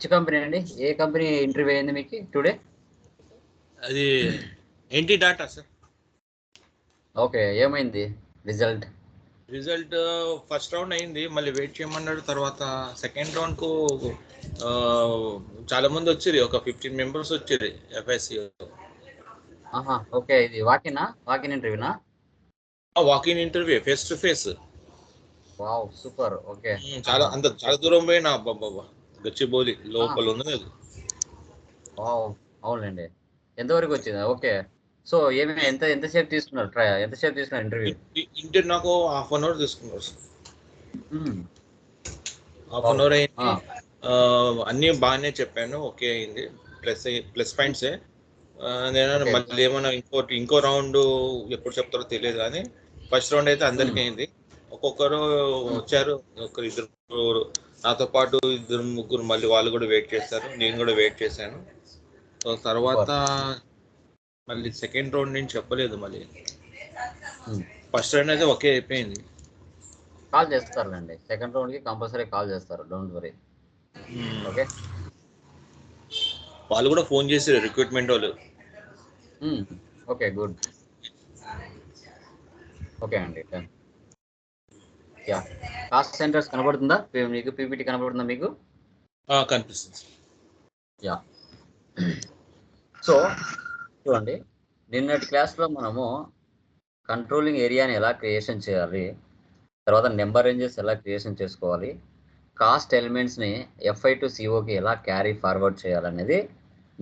మంచి కంపెనీ అండి ఏ కంపెనీ ఇంటర్వ్యూ అయింది మీకు టుడే అది ఎన్టీ డాటా సార్ ఓకే ఏమైంది రిజల్ట్ రిజల్ట్ ఫస్ట్ రౌండ్ అయింది మళ్ళీ వెయిట్ చేయమన్నాడు తర్వాత సెకండ్ రౌండ్కు uh, చాలా మంది వచ్చింది ఒక ఫిఫ్టీన్ మెంబర్స్ వచ్చింది ఎఫ్ఐసి ఓకే ఇది వాకినా walk in ఇంటర్వ్యూనా walk in interview face to face wow super okay చాలా అంత చాలా దూరం పోయినా బాబా గచ్చిబౌలి లోపల ఉన్నది అవునండి ఎంతవరకు వచ్చింది ఓకే సో ఏమి ఎంత ఎంతసేపు తీసుకున్నారు ట్రై ఎంతసేపు తీసుకున్నారు ఇంటర్వ్యూ ఇంటి నాకు హాఫ్ అన్ అవర్ తీసుకున్నారు హాఫ్ అన్ అవర్ అయింది అన్ని బాగానే చెప్పాను ఓకే అయింది ప్లస్ ప్లస్ పాయింట్సే నేను మళ్ళీ ఏమైనా ఇంకో ఇంకో రౌండ్ ఎప్పుడు చెప్తారో తెలియదు కానీ ఫస్ట్ రౌండ్ అయితే అందరికీ అయింది ఒక్కొక్కరు వచ్చారు ఒకరు ఇద్దరు నాతో పాటు ఇద్దరు ముగ్గురు మళ్ళీ వాళ్ళు కూడా వెయిట్ చేస్తారు నేను కూడా వెయిట్ చేశాను సో తర్వాత మళ్ళీ సెకండ్ రౌండ్ నేను చెప్పలేదు మళ్ళీ ఫస్ట్ రౌండ్ అయితే ఒకే అయిపోయింది కాల్ చేస్తారులేండి సెకండ్ రౌండ్కి కంపల్సరీ కాల్ చేస్తారు డోంట్ వరీ ఓకే వాళ్ళు కూడా ఫోన్ చేశారు రిక్రూట్మెంట్ వాళ్ళు ఓకే గుడ్ ఓకే అండి యా కాస్ట్ సెంటర్స్ కనబడుతుందా మీకు పీపీటీ కనబడుతుందా మీకు కనిపిస్తుంది యా సో చూడండి నిన్నటి క్లాస్లో మనము కంట్రోలింగ్ ఏరియాని ఎలా క్రియేషన్ చేయాలి తర్వాత నెంబర్ రేంజెస్ ఎలా క్రియేషన్ చేసుకోవాలి కాస్ట్ ఎలిమెంట్స్ని ఎఫ్ఐ టు సిఓకి ఎలా క్యారీ ఫార్వర్డ్ చేయాలనేది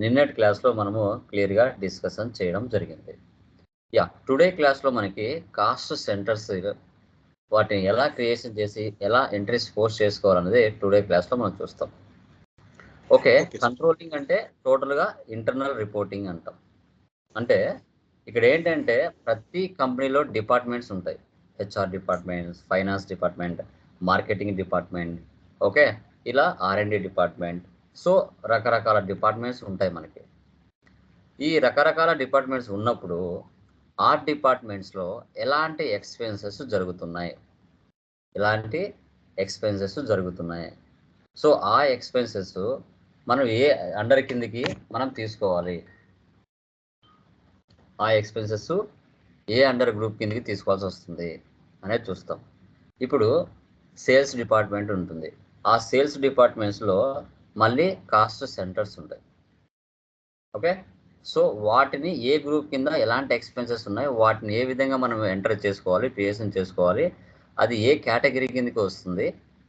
నిన్నటి క్లాస్లో మనము క్లియర్గా డిస్కషన్ చేయడం జరిగింది యా టుడే క్లాస్లో మనకి కాస్ట్ సెంటర్స్ వాటిని ఎలా క్రియేషన్ చేసి ఎలా ఎంట్రీస్ ఫోర్స్ చేసుకోవాలనేది టుడే క్లాస్లో మనం చూస్తాం ఓకే కంట్రోలింగ్ అంటే టోటల్గా ఇంటర్నల్ రిపోర్టింగ్ అంటాం అంటే ఇక్కడ ఏంటంటే ప్రతి కంపెనీలో డిపార్ట్మెంట్స్ ఉంటాయి HR departments finance department marketing department okay ఇలా ఆర్ఎండి డిపార్ట్మెంట్ సో రకరకాల డిపార్ట్మెంట్స్ ఉంటాయి మనకి ఈ రకరకాల డిపార్ట్మెంట్స్ ఉన్నప్పుడు ఆర్ట్ డిపార్ట్మెంట్స్లో ఎలాంటి ఎక్స్పెన్సెస్ జరుగుతున్నాయి ఎలాంటి ఎక్స్పెన్సెస్ జరుగుతున్నాయి సో ఆ ఎక్స్పెన్సెస్ మనం ఏ అండర్ కిందికి మనం తీసుకోవాలి ఆ ఎక్స్పెన్సెస్ ఏ అండర్ గ్రూప్ కిందికి తీసుకోవాల్సి వస్తుంది అనేది చూస్తాం ఇప్పుడు సేల్స్ డిపార్ట్మెంట్ ఉంటుంది ఆ సేల్స్ డిపార్ట్మెంట్స్లో మళ్ళీ కాస్ట్ సెంటర్స్ ఉంటాయి ఓకే సో వాటిని ఏ గ్రూప్ కింద ఎలాంటి ఎక్స్పెన్సెస్ ఉన్నాయో వాటిని ఏ విధంగా మనం ఎంటర్ చేసుకోవాలి పిఎస్ఎన్ చేసుకోవాలి అది ఏ కేటగిరీ కిందకి వస్తుంది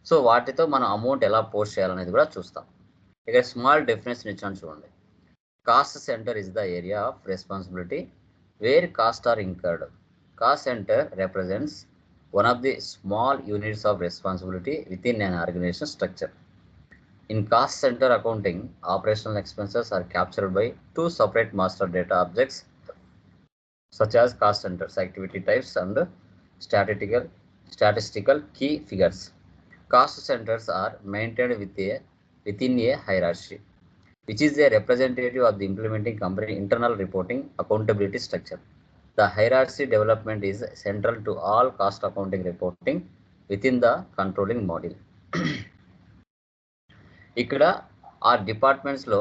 సో వాటితో మనం అమౌంట్ ఎలా పోస్ట్ చేయాలనేది కూడా చూస్తాం ఇక్కడ స్మాల్ డిఫరెన్స్ ఇచ్చాను చూడండి cost centre is the area of responsibility where cost are incurred cost centre represents one of the small units of responsibility within an organisation structure In cost center accounting, operational expenses are captured by two separate master data objects such as cost centers, activity types and statistical, statistical key figures. Cost centers are maintained with a, within a hierarchy, which is a representative of the implementing company internal reporting accountability structure. The hierarchy development is central to all cost accounting reporting within the controlling model. ఇక్కడ ఆ డిపార్ట్మెంట్స్లో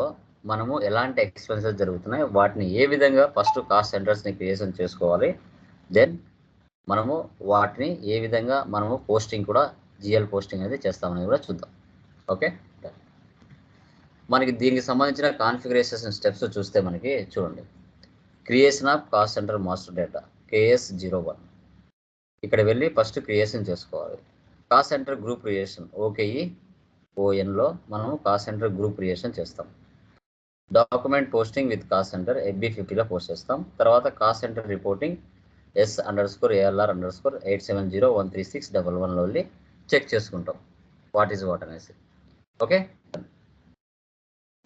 మనము ఎలాంటి expenses జరుగుతున్నాయి వాటిని ఏ విధంగా first cost సెంటర్స్ని creation చేసుకోవాలి దెన్ మనము వాటిని ఏ విధంగా మనము పోస్టింగ్ కూడా జిఎల్ పోస్టింగ్ అనేది చేస్తామని కూడా చూద్దాం ఓకే మనకి దీనికి సంబంధించిన కాన్ఫిగరేషన్ స్టెప్స్ చూస్తే మనకి చూడండి creation of cost center master data KS zero one ఇక్కడ వెళ్ళి ఫస్ట్ క్రియేషన్ చేసుకోవాలి cost center group creation okay ఓఎన్లో మనము కాస్ సెంటర్ గ్రూప్ క్రియేషన్ చేస్తాం document posting with cost center FB ఫిఫ్టీలో పోస్ట్ చేస్తాం తర్వాత cost center reporting S underscore ALR underscore eight seven zero one three six double వన్లో వెళ్ళి check చేసుకుంటాం what is what అనేసి okay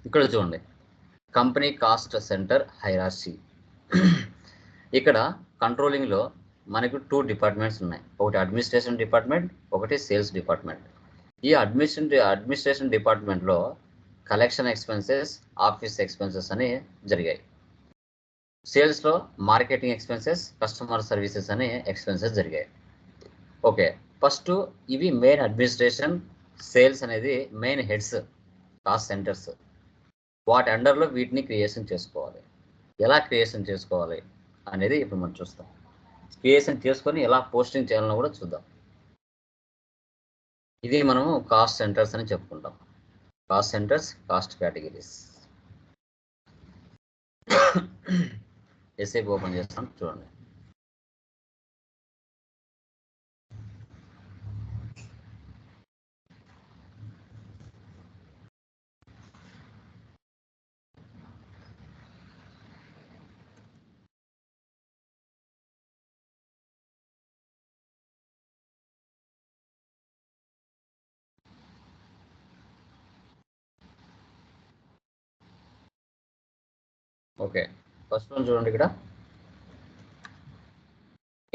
ఇక్కడ చూడండి కంపెనీ కాస్ట్ సెంటర్ హైరాసి ఇక్కడ కంట్రోలింగ్లో మనకు టూ డిపార్ట్మెంట్స్ ఉన్నాయి ఒకటి అడ్మినిస్ట్రేషన్ డిపార్ట్మెంట్ ఒకటి సేల్స్ డిపార్ట్మెంట్ ఈ అడ్మిషన్ అడ్మినిస్ట్రేషన్ డిపార్ట్మెంట్లో కలెక్షన్ ఎక్స్పెన్సెస్ ఆఫీస్ ఎక్స్పెన్సెస్ అని జరిగాయి సేల్స్లో మార్కెటింగ్ ఎక్స్పెన్సెస్ కస్టమర్ సర్వీసెస్ అని ఎక్స్పెన్సెస్ జరిగాయి ఓకే ఫస్ట్ ఇవి మెయిన్ అడ్మినిస్ట్రేషన్ సేల్స్ అనేది మెయిన్ హెడ్స్ కాస్ట్ సెంటర్స్ వాటి అండర్లో వీటిని క్రియేషన్ చేసుకోవాలి ఎలా క్రియేషన్ చేసుకోవాలి అనేది ఇప్పుడు మనం చూస్తాం క్రియేషన్ చేసుకొని ఎలా పోస్టింగ్ చేయాలన్నా కూడా చూద్దాం ఇది మనము కాస్ట్ సెంటర్స్ అని చెప్పుకుంటాం cost centres cost categories SAP open చేస్తాం చూడండి ఓకే ఫస్ట్ వన్ చూడండి ఇక్కడ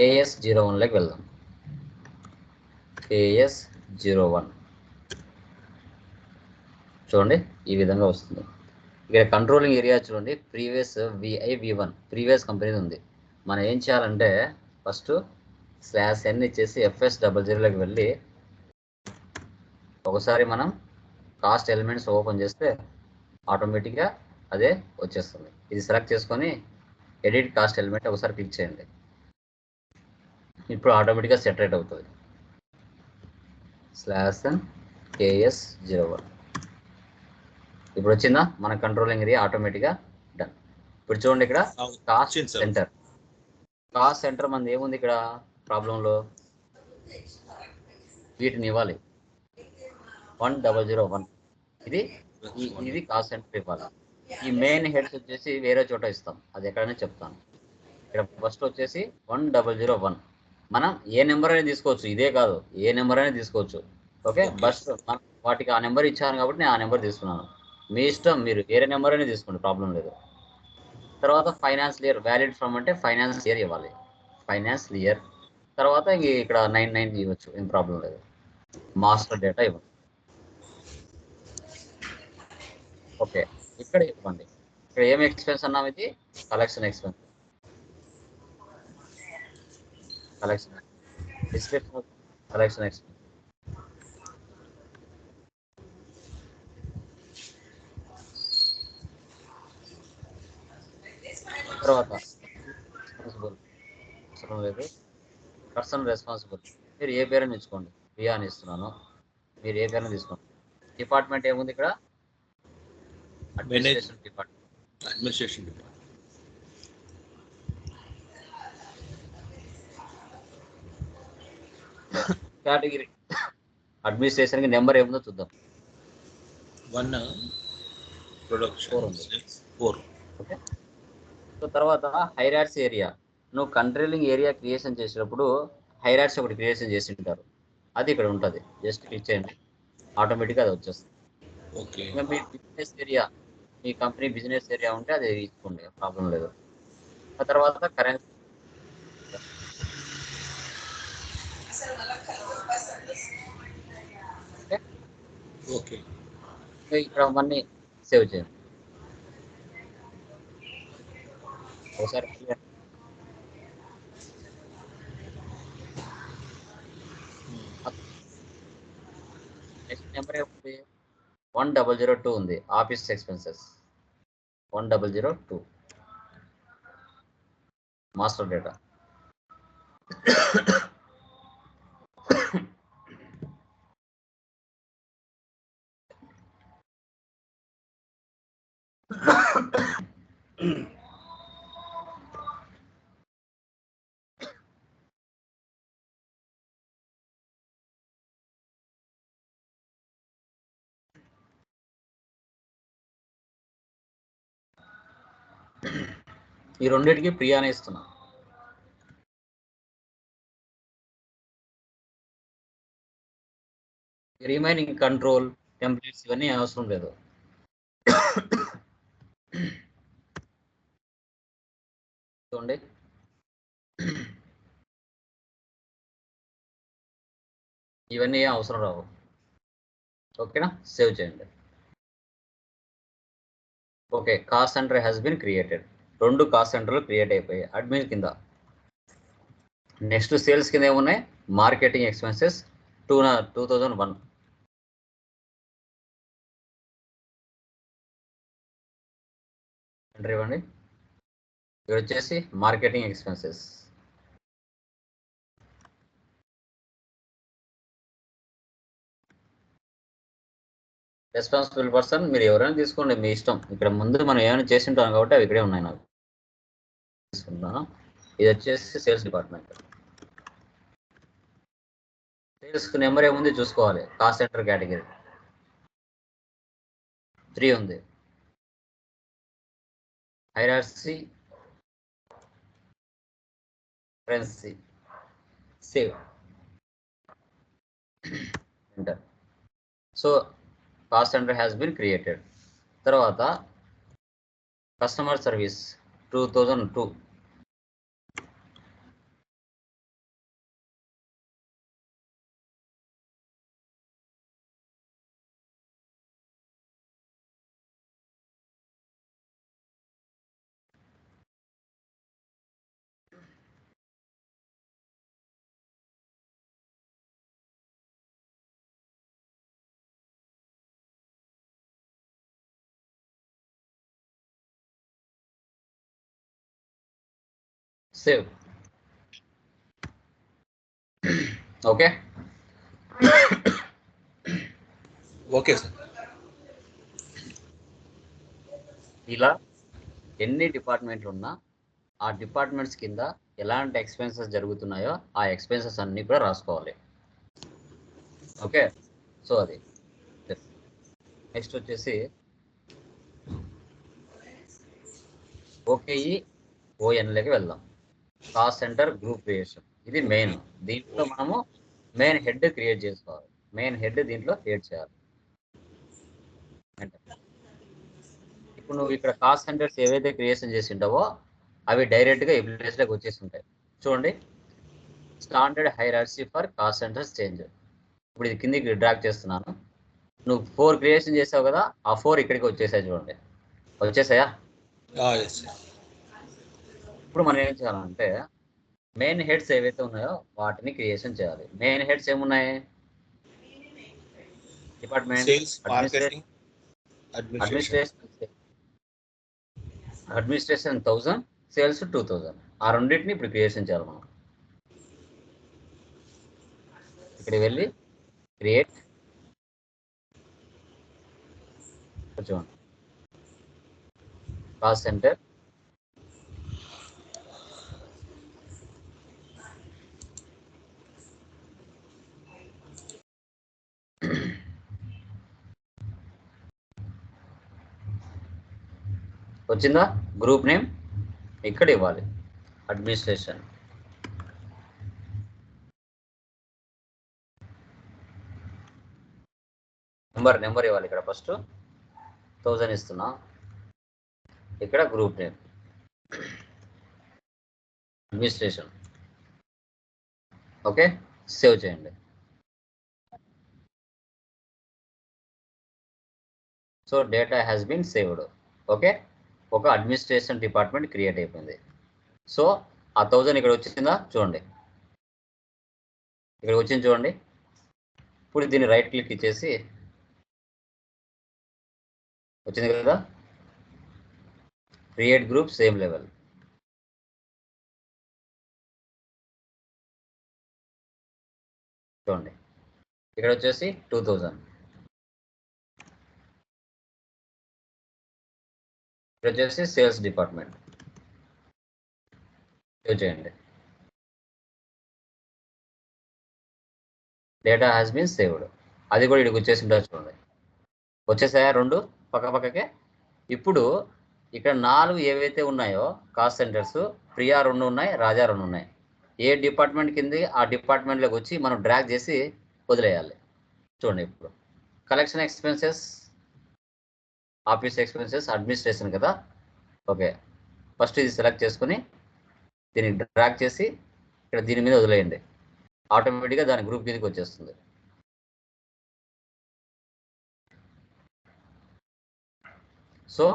ఏఎస్ జీరో వన్లోకి వెళ్దాం ఏఎస్ జీరో వన్ చూడండి ఈ విధంగా వస్తుంది ఇక్కడ కంట్రోలింగ్ ఏరియా చూడండి previous VI V one previous కంపెనీది ఉంది మనం ఏం చేయాలంటే ఫస్ట్ స్లాస్ ఎన్ ఇచ్చేసి ఎఫ్ఎస్ డబల్ జీరోలోకి వెళ్ళి ఒకసారి మనం కాస్ట్ ఎలిమెంట్స్ ఓపెన్ చేస్తే ఆటోమేటిక్గా అదే వచ్చేస్తుంది ఇది సెలెక్ట్ చేసుకొని ఎడిట్ కాస్ట్ ఎలిమెంట్ ఒకసారి క్లిక్ చేయండి ఇప్పుడు ఆటోమేటిక్గా సెటరేట్ అవుతుంది స్లాష్ కేఎస్ జీరో వన్ ఇప్పుడు వచ్చిందా మన కంట్రోలింగ్ ఇది ఆటోమేటిక్గా డన్ ఇప్పుడు చూడండి ఇక్కడ కాస్ట్ సెంటర్ కాస్ట్ సెంటర్ మనది ఏముంది ఇక్కడ ప్రాబ్లంలో వీటిని ఇవ్వాలి వన్ డబల్ జీరో వన్ ఇది ఇది కాస్ట్ సెంటర్ ఇవ్వాలి ఈ మెయిన్ హెడ్స్ వచ్చేసి వేరే చోట ఇస్తాం అది ఎక్కడైనా చెప్తాను ఇక్కడ ఫస్ట్ వచ్చేసి వన్ డబల్ జీరో వన్ మనం ఏ నెంబర్ అయినా తీసుకోవచ్చు ఇదే కాదు ఏ నెంబర్ అయినా తీసుకోవచ్చు ఓకే బస్ వాటికి ఆ నెంబర్ ఇచ్చాను కాబట్టి నేను ఆ నెంబర్ తీసుకున్నాను మీ ఇష్టం మీరు వేరే నెంబర్ అయినా తీసుకోండి ప్రాబ్లం లేదు తర్వాత ఫైనాన్స్ ఇయర్ వ్యాలిడ్ ఫ్రమ్ అంటే ఫైనాన్స్ ఇయర్ ఇవ్వాలి ఫైనాన్స్ ఇయర్ తర్వాత ఇంక ఇక్కడ నైన్ నైన్ ఇవ్వచ్చు ఏం ప్రాబ్లం లేదు మాస్టర్ డేటా ఇవ్వండి ఓకే ఇక్కడ ఇవ్వండి ఇక్కడ ఏం ఎక్స్పెన్స్ అన్నాం ఇది collection expense collection description collection expense తర్వాత రెస్పాన్సిబుల్ అవసరం లేదు పర్సన్ రెస్పాన్సిబుల్ మీరు ఏ పేరుని ఇచ్చుకోండి బిఆని ఇస్తున్నాను మీరు ఏ పేరుని తీసుకోండి డిపార్ట్మెంట్ ఏముంది ఇక్కడ administration department administration department category number ఏముందో చూద్దాం వన్ ప్రొడక్షన్ ఫోర్ సో తర్వాత హైరాట్స్ ఏరియా నువ్వు కంట్రోలింగ్ ఏరియా క్రియేషన్ చేసినప్పుడు హైరాట్స్ ఒకటి క్రియేషన్ చేసి ఉంటారు అది ఇక్కడ ఉంటుంది జస్ట్ క్లిక్ చేయండి ఆటోమేటిక్గా అది వచ్చేస్తుంది ఓకే ఏరియా మీ కంపెనీ బిజినెస్ ఏరియా ఉంటే అది తీసుకోండి ప్రాబ్లం లేదు ఆ తర్వాత కరెన్సీ ఓకే ఇక్కడ మనీ సేవ్ చేయండి ఒకసారి next number one double zero two ఉంది ఆఫీస్ ఎక్స్పెన్సెస్ 1002 master data. ఈ రెండింటికి ప్రియానే ఇస్తున్నాను రిమైనింగ్ కంట్రోల్ టెంప్లెట్స్ ఇవన్నీ అవసరం లేదు చూడండి ఇవన్నీ అవసరం రావు ఓకేనా సేవ్ చేయండి okay cost centre has been created రెండు కాస్ట్ సెంటర్లు క్రియేట్ అయిపోయాయి అడ్మిన్ కింద నెక్స్ట్ సేల్స్ కింద ఏమున్నాయి marketing expenses two two thousand one ఇవ్వండి ఇవి వచ్చేసి మార్కెటింగ్ ఎక్స్పెన్సెస్ రెస్పాన్సిబుల్ పర్సన్ మీరు ఎవరైనా తీసుకోండి మీ ఇష్టం ఇక్కడ ముందు మనం ఏమైనా చేసి ఉంటాం కాబట్టి అవి ఇక్కడే ఉన్నాయి నాకు తీసుకుందాం ఇది వచ్చేసి సేల్స్ డిపార్ట్మెంట్ సేల్స్ నెంబర్ ఏముంది చూసుకోవాలి కాస్ట్ సెంటర్ కేటగిరీ త్రీ ఉంది hierarchy ఫ్రెన్సీ save enter so cost centre has been created తర్వాత customer service two thousand two save okay okay sir ఇలా ఎన్ని డిపార్ట్మెంట్లు ఉన్నా ఆ డిపార్ట్మెంట్స్ కింద ఎలాంటి ఎక్స్పెన్సెస్ జరుగుతున్నాయో ఆ ఎక్స్పెన్సెస్ అన్నీ కూడా రాసుకోవాలి ఓకే సో అది నెక్స్ట్ వచ్చేసి ఓకేఈ ఓఎన్లోకి వెళ్దాం కాస్ట్ సెంటర్ గ్రూప్ క్రియేషన్ ఇది మెయిన్ దీంట్లో మనము మెయిన్ హెడ్ క్రియేట్ చేసుకోవాలి మెయిన్ హెడ్ దీంట్లో క్రియేట్ చేయాలి ఇప్పుడు నువ్వు ఇక్కడ కాస్ట్ సెంటర్స్ ఏవైతే క్రియేషన్ చేసి ఉంటావో అవి డైరెక్ట్గా లోకి వచ్చేసి ఉంటాయి చూడండి standard hierarchy for cost centres change ఇప్పుడు ఇది కిందికి డ్రాక్ చేస్తున్నాను నువ్వు ఫోర్ క్రియేషన్ చేసావు కదా ఆ ఫోర్ ఇక్కడికి వచ్చేసాయి చూడండి వచ్చేసాయా ఇప్పుడు మనం ఏం చేయాలంటే మెయిన్ హెడ్స్ ఏవైతే ఉన్నాయో వాటిని క్రియేషన్ చేయాలి మెయిన్ హెడ్స్ ఏమున్నాయి department administration administration thousand sales two thousand ఆ రెండింటిని ఇప్పుడు క్రియేషన్ చేయాలి మనం ఇక్కడ వెళ్ళి క్రియేట్ చూడండి కాస్ట్ సెంటర్ వచ్చిందా గ్రూప్ నేమ్ ఇక్కడ ఇవ్వాలి అడ్మినిస్ట్రేషన్ నెంబర్ నెంబర్ ఇవ్వాలి ఇక్కడ ఫస్ట్ థౌజండ్ ఇస్తున్నా ఇక్కడ group name administration okay save చేయండి so data has been saved okay ఒక అడ్మినిస్ట్రేషన్ డిపార్ట్మెంట్ క్రియేట్ అయిపోయింది సో ఆ థౌజండ్ ఇక్కడ వచ్చిందా చూడండి ఇక్కడ వచ్చింది చూడండి ఇప్పుడు దీన్ని రైట్ క్లిక్ ఇచ్చేసి వచ్చింది కదా క్రియేట్ గ్రూప్ సేమ్ లెవెల్ చూడండి ఇక్కడ వచ్చేసి టూ థౌజండ్ వచ్చేసి సేల్స్ డిపార్ట్మెంట్ చేయండి డేటా హ్యాస్ బీన్ సేవ్డ్ అది కూడా ఇక్కడికి వచ్చేసి ఉంటుంది చూడండి వచ్చేసాయా రెండు పక్క పక్కకే ఇప్పుడు ఇక్కడ నాలుగు ఏవైతే ఉన్నాయో కాస్ట్ సెంటర్స్ ప్రియా రెండు ఉన్నాయి రాజా రెండు ఉన్నాయి ఏ డిపార్ట్మెంట్ కింది ఆ డిపార్ట్మెంట్లోకి వచ్చి మనం డ్రాక్ చేసి వదిలేయాలి చూడండి ఇప్పుడు collection expenses office expenses administration కదా ఓకే ఫస్ట్ ఇది సెలెక్ట్ చేసుకుని దీన్ని డ్రాక్ చేసి ఇక్కడ దీని మీద వదిలేయండి ఆటోమేటిక్గా దాని గ్రూప్ కిందకి వచ్చేస్తుంది సో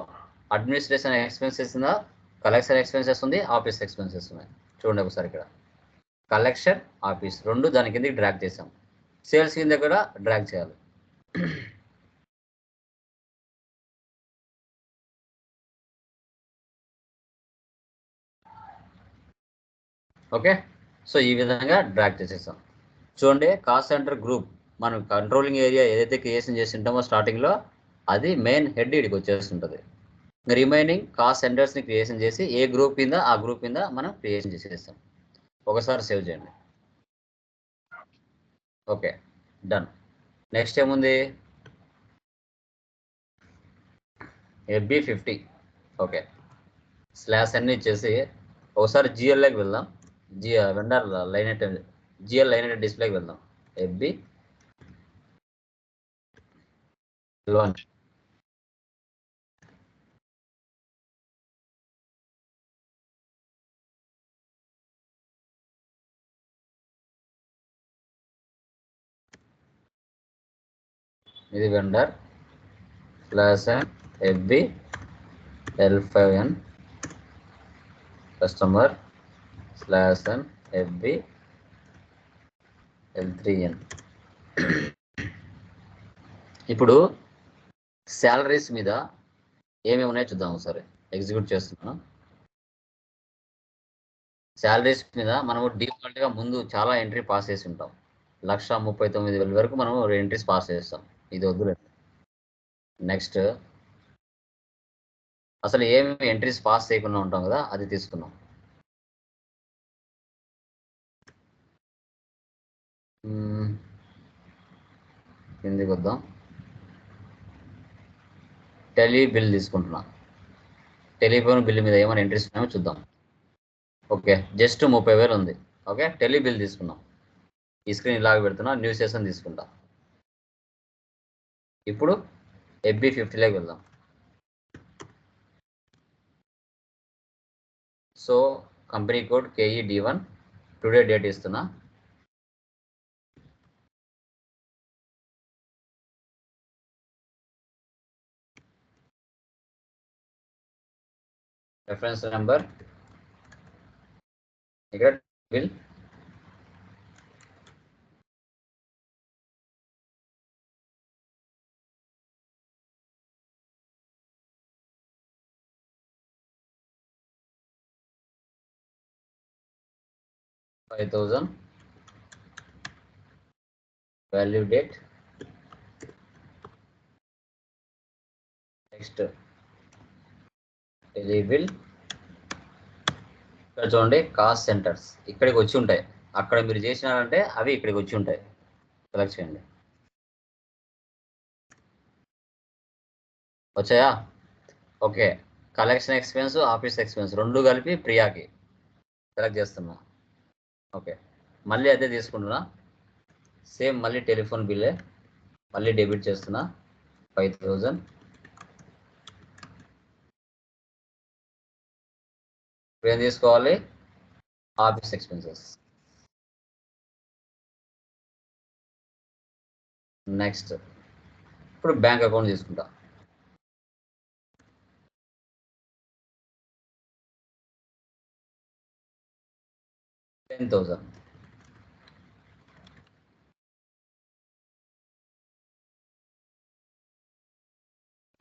అడ్మినిస్ట్రేషన్ ఎక్స్పెన్సెస్ ఉందా కలెక్షన్ ఎక్స్పెన్సెస్ ఉంది ఆఫీస్ ఎక్స్పెన్సెస్ ఉన్నాయి చూడండి ఒకసారి ఇక్కడ కలెక్షన్ ఆఫీస్ రెండు దాని కిందకి డ్రాక్ చేసాం సేల్స్ కింద కూడా డ్రాక్ చేయాలి ఓకే సో ఈ విధంగా డ్రాక్ చేసేసాం చూడండి కాస్ట్ సెంటర్ గ్రూప్ మనం కంట్రోలింగ్ ఏరియా ఏదైతే క్రియేషన్ చేసి ఉంటామో స్టార్టింగ్లో అది మెయిన్ హెడ్ ఇడికి వచ్చేస్తుంటుంది రిమైనింగ్ కాస్ట్ సెంటర్స్ని క్రియేషన్ చేసి ఏ గ్రూప్ కింద ఆ గ్రూప్ కింద మనం క్రియేషన్ చేసేస్తాం ఒకసారి సేవ్ చేయండి ఓకే డన్ నెక్స్ట్ ఏముంది ఎబ్బి ఫిఫ్టీ ఓకే స్లాస్ అన్ని ఇచ్చేసి ఒకసారి జిఎల్ఏకి వెళ్దాం జియో వెండర్ లైన్ ఐటమ్ జియో లైన్ ఐటమ్ డిస్ప్లేకి వెళ్దాం ఎఫ్బి లాంచ్ ఇది vendor plus FB L five N customer slash N FB L three N ఇప్పుడు శాలరీస్ మీద ఏమేమి ఉన్నాయో చూద్దాం ఒకసారి ఎగ్జిక్యూట్ చేస్తున్నాను శాలరీస్ మీద మనము డిఫాల్ట్గా ముందు చాలా ఎంట్రీ పాస్ చేసి ఉంటాం లక్ష ముప్పై తొమ్మిది వేల వరకు మనం ఎంట్రీస్ పాస్ చేస్తాం ఇది వద్దులేదు నెక్స్ట్ అసలు ఏమి ఎంట్రీస్ పాస్ చేయకుండా ఉంటాం కదా అది తీసుకున్నాం కిందికి వద్దాం టెలి బిల్ తీసుకుంటున్నాం టెలిఫోన్ బిల్ మీద ఏమైనా ఇంట్రెస్ట్ ఉన్నాయో చూద్దాం ఓకే జస్ట్ ముప్పై వేలు ఉంది ఓకే టెలి బిల్ తీసుకున్నాం ఈ స్క్రీన్ ఇలాగ పెడుతున్నా న్యూస్ సెషన్ తీసుకుంటా ఇప్పుడు ఎఫ్బి ఫిఫ్టీలోకి వెళ్దాం so company code D one today date ఇస్తున్నా reference number will Five thousand value date next tele bill ఇక్కడ చూడండి కాస్ట్ సెంటర్స్ ఇక్కడికి వచ్చి ఉంటాయి అక్కడ మీరు చేసినారంటే అవి ఇక్కడికి వచ్చి ఉంటాయి సెలెక్ట్ చేయండి వచ్చాయా okay collection expense office expense రెండు కలిపి ప్రియాకి సెలెక్ట్ చేస్తున్నా ఓకే మళ్ళీ అదే తీసుకుంటున్నా సేమ్ మళ్ళీ టెలిఫోన్ బిల్లే మళ్ళీ డెబిట్ చేస్తున్నా ఫైవ్ థౌజండ్ వేన్ తీసుకోవాలి ఆఫీస్ ఎక్స్‌పెన్సెస్ నెక్స్ట్ ఇప్పుడు బ్యాంక్ అకౌంట్ తీసుకుంటాం 10000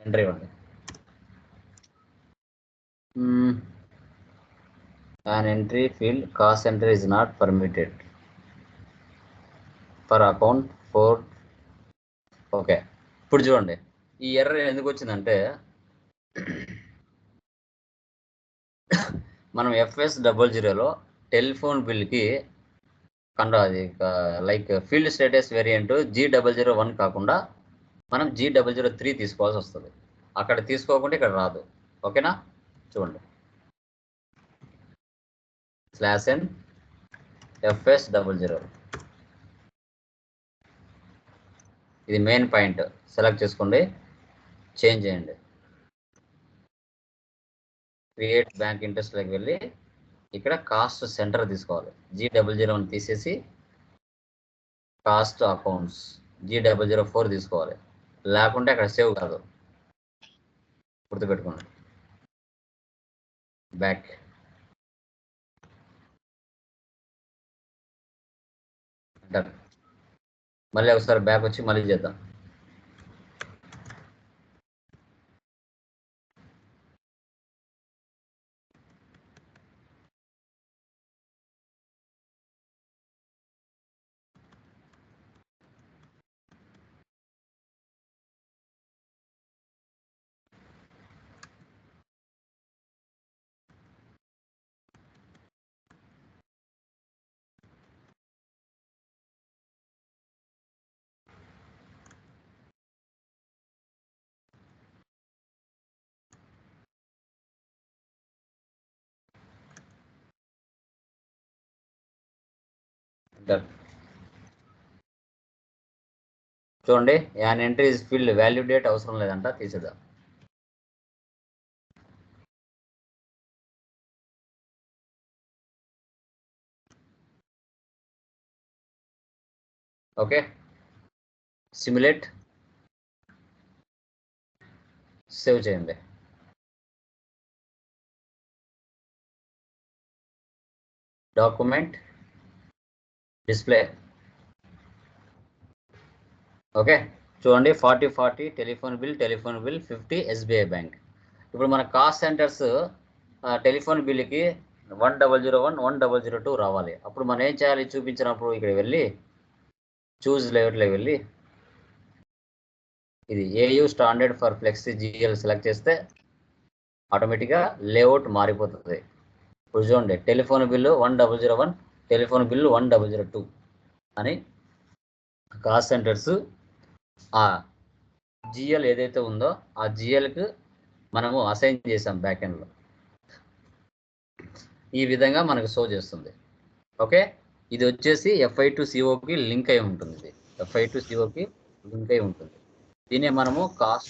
ఎంట్రీ వండి హ్ an entry field cost entry is not permitted for account for okay ఇప్పుడు చూడండి ఈ ఎర్ర ఎందుకు వచ్చిందంటే మనం ఎఫ్ఎస్ డబల్ జీరోలో టెలిఫోన్ బిల్కి కండ అది like field status variant G double zero one కాకుండా మనం జీ డబల్ జీరో త్రీ తీసుకోవాల్సి వస్తుంది అక్కడ తీసుకోకుండా ఇక్కడ రాదు ఓకేనా చూడండి slash N FS double zero ఇది మెయిన్ పాయింట్ సెలెక్ట్ చేసుకోండి చేంజ్ చేయండి క్రియేట్ బ్యాంక్ ఇంట్రెస్ట్లోకి వెళ్ళి ఇక్కడ కాస్ట్ సెంటర్ తీసుకోవాలి జీ డబుల్ జీరో వన్ తీసేసి cost accounts G double zero four తీసుకోవాలి లేకుంటే అక్కడ సేవ్ కాదు గుర్తుపెట్టుకోండి బ్యాక్ డన్ మళ్ళీ ఒకసారి బ్యాక్ వచ్చి మళ్ళీ చేద్దాం డన్ చూడండి an entry fill field value date అవసరం లేదంట తీసేద్దాం ఓకే సిమ్యులేట్ సేవ్ చేయండి డాక్యుమెంట్ డిస్ప్లే ఓకే చూడండి forty forty telephone bill telephone bill fifty SBI bank ఇప్పుడు మన cost centres telephone బిల్కి one double zero one one double zero two రావాలి అప్పుడు మనం ఏం చేయాలి చూపించినప్పుడు ఇక్కడ వెళ్ళి చూజ్ లేఅవుట్లో వెళ్ళి ఇది AU standard for flexi GL select చేస్తే ఆటోమేటిక్గా లేఅవుట్ మారిపోతుంది ఇప్పుడు చూడండి telephone bill one double zero one telephone bill one double zero two అని కాల్ సెంటర్స్ ఆ జిఎల్ ఏదైతే ఉందో ఆ జిఎల్కి మనము అసైన్ చేసాం బ్యాక్ ఎండ్లో ఈ విధంగా మనకు షో చేస్తుంది ఓకే ఇది వచ్చేసి ఎఫ్ఐ టు సిఓకి లింక్ అయి ఉంటుంది ఇది ఎఫ్ఐ టు సిఓకి లింక్ అయి ఉంటుంది దీనే మనము కాస్ట్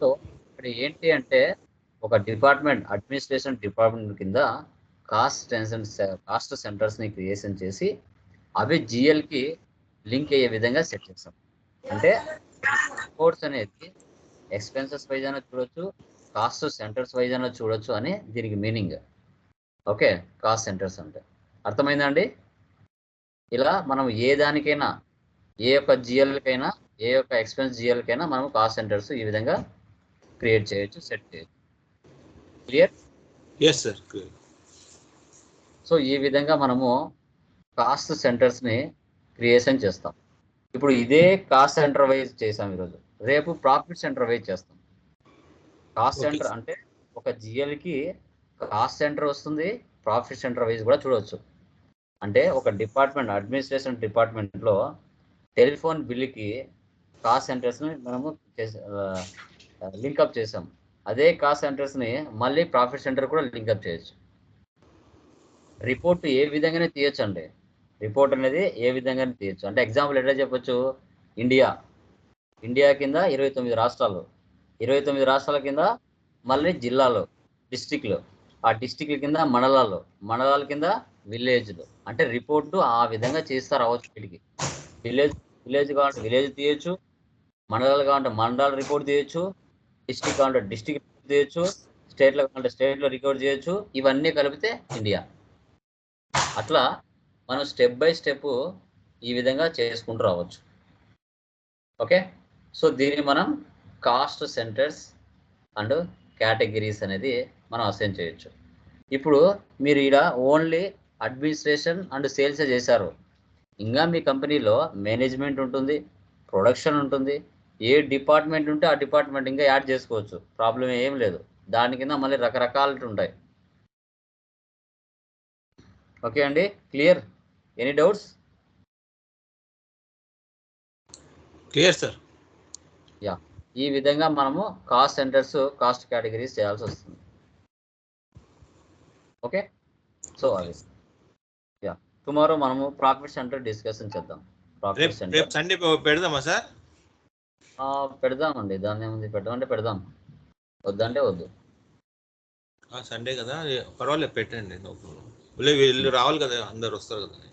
సో ఇక్కడ ఏంటి అంటే ఒక డిపార్ట్మెంట్ అడ్మినిస్ట్రేషన్ డిపార్ట్మెంట్ కింద కాస్ట్ అండ్ కాస్ట్ సెంటర్స్ని క్రియేషన్ చేసి అవి జిఎల్కి లింక్ అయ్యే విధంగా సెట్ చేస్తాం అంటే కోర్స్ అనేది ఎక్స్పెన్సెస్ వైజ్ అయినా చూడొచ్చు కాస్ట్ సెంటర్స్ వైజ్ అయినా చూడొచ్చు అని దీనికి మీనింగ్ ఓకే కాస్ట్ సెంటర్స్ అంటే అర్థమైందండి ఇలా మనం ఏ దానికైనా ఏ యొక్క జిఎల్కైనా ఏ యొక్క ఎక్స్పెన్స్ జిఎల్కైనా మనం కాస్ట్ సెంటర్స్ ఈ విధంగా క్రియేట్ చేయొచ్చు సెట్ చేయొచ్చు clear yes sir clear so ఈ విధంగా మనము కాస్ట్ సెంటర్స్ని క్రియేషన్ చేస్తాం ఇప్పుడు ఇదే కాస్ట్ సెంటర్ వైజ్ చేసాం ఈరోజు రేపు ప్రాఫిట్ సెంటర్ వైజ్ చేస్తాం కాస్ట్ సెంటర్ అంటే ఒక జిఎల్కి కాస్ట్ సెంటర్ వస్తుంది ప్రాఫిట్ సెంటర్ వైజ్ కూడా చూడవచ్చు అంటే ఒక డిపార్ట్మెంట్ అడ్మినిస్ట్రేషన్ డిపార్ట్మెంట్లో టెలిఫోన్ బిల్లుకి కాస్ట్ సెంటర్స్ని మనము లింక్అప్ చేసాం అదే కాస్ట్ సెంటర్స్ని మళ్ళీ ప్రాఫిట్ సెంటర్ కూడా లింక్అప్ చేయొచ్చు రిపోర్ట్ ఏ విధంగానే అండి రిపోర్ట్ అనేది ఏ విధంగానే తీయొచ్చు అంటే ఎగ్జాంపుల్ ఎట్లా చెప్పొచ్చు ఇండియా ఇండియా కింద ఇరవై తొమ్మిది రాష్ట్రాలు ఇరవై తొమ్మిది రాష్ట్రాల కింద మళ్ళీ జిల్లాలు డిస్టిక్లు ఆ డిస్టిక్ల కింద మండలాలు మండలాల కింద విలేజ్లు అంటే రిపోర్టు ఆ విధంగా చేస్తారు అవచ్చు వీటికి విలేజ్ విలేజ్ కావాలంటే విలేజ్ తీయొచ్చు మండలాలు కావాలంటే మండలాల రిపోర్ట్ తీయొచ్చు డిస్టిక్ కావాలంటే డిస్టిక్ తీయొచ్చు స్టేట్లో కావాలంటే స్టేట్లో రికార్డ్ చేయొచ్చు ఇవన్నీ కలిపితే ఇండియా అట్లా మనం స్టెప్ బై స్టెప్ ఈ విధంగా చేసుకుంటూ రావచ్చు ఓకే సో దీన్ని మనం కాస్ట్ సెంటర్స్ అండ్ కేటగిరీస్ అనేది మనం అసైన్ చేయొచ్చు ఇప్పుడు మీరు ఇక్కడ ఓన్లీ అడ్మినిస్ట్రేషన్ అండ్ సేల్సే చేశారు ఇంకా మీ కంపెనీలో మేనేజ్మెంట్ ఉంటుంది ప్రొడక్షన్ ఉంటుంది ఏ డిపార్ట్మెంట్ ఉంటే ఆ డిపార్ట్మెంట్ ఇంకా యాడ్ చేసుకోవచ్చు ప్రాబ్లం ఏం లేదు దాని కింద మళ్ళీ రకరకాలు ఉంటాయి ఓకే అండి clear any doubts clear sir ya ఈ విధంగా మనము కాస్ట్ సెంటర్స్ కాస్ట్ కేటగిరీస్ చేయాల్సి వస్తుంది ఓకే సో అది యా టుమారో మనము ప్రాఫిట్ సెంటర్ డిస్కషన్ చేద్దాం పెడదామా సార్ పెడదామండి దాన్ని ఏముంది పెట్టమంటే పెడదాం వద్దంటే వద్దు సండే కదా పర్వాలేదు పెట్టండి నో ప్రాబ్లం వీళ్ళు రావాలి కదా అందరు వస్తారు కదా